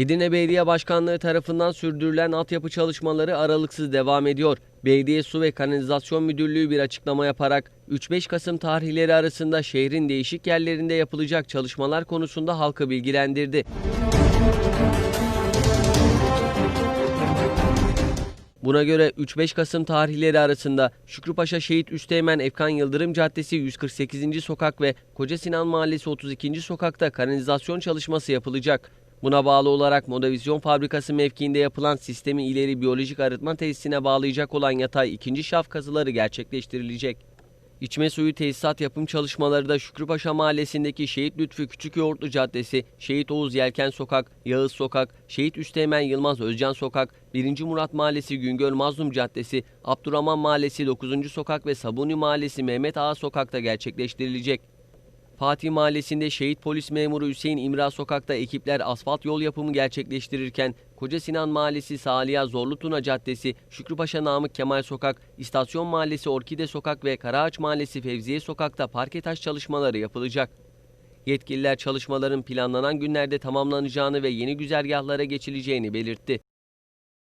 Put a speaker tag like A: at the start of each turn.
A: Edirne Belediye Başkanlığı tarafından sürdürülen altyapı çalışmaları aralıksız devam ediyor. Belediye Su ve Kanalizasyon Müdürlüğü bir açıklama yaparak 3-5 Kasım tarihleri arasında şehrin değişik yerlerinde yapılacak çalışmalar konusunda halkı bilgilendirdi. Buna göre 3-5 Kasım tarihleri arasında Şükrüpaşa Şehit Üsteğmen Efkan Yıldırım Caddesi 148. Sokak ve Koca Sinan Mahallesi 32. Sokakta kanalizasyon çalışması yapılacak. Buna bağlı olarak Modavizyon Fabrikası mevkiinde yapılan sistemi ileri biyolojik arıtma tesisine bağlayacak olan yatay ikinci şaf kazıları gerçekleştirilecek. İçme suyu tesisat yapım çalışmaları da Şükrüpaşa Mahallesi'ndeki Şehit Lütfü Küçük Yoğurtlu Caddesi, Şehit Oğuz Yelken Sokak, Yağız Sokak, Şehit Üsteğmen Yılmaz Özcan Sokak, 1. Murat Mahallesi Güngör Mazlum Caddesi, Abdurrahman Mahallesi 9. Sokak ve Sabuni Mahallesi Mehmet Ağa Sokak'ta gerçekleştirilecek. Fatih Mahallesi'nde şehit polis memuru Hüseyin İmra Sokak'ta ekipler asfalt yol yapımı gerçekleştirirken Koca Sinan Mahallesi Saliha Zorlutuna Caddesi, Şükrüpaşa Namık Kemal Sokak, İstasyon Mahallesi Orkide Sokak ve Karaağaç Mahallesi Fevziye Sokak'ta parke taş çalışmaları yapılacak. Yetkililer çalışmaların planlanan günlerde tamamlanacağını ve yeni güzergahlara geçileceğini belirtti.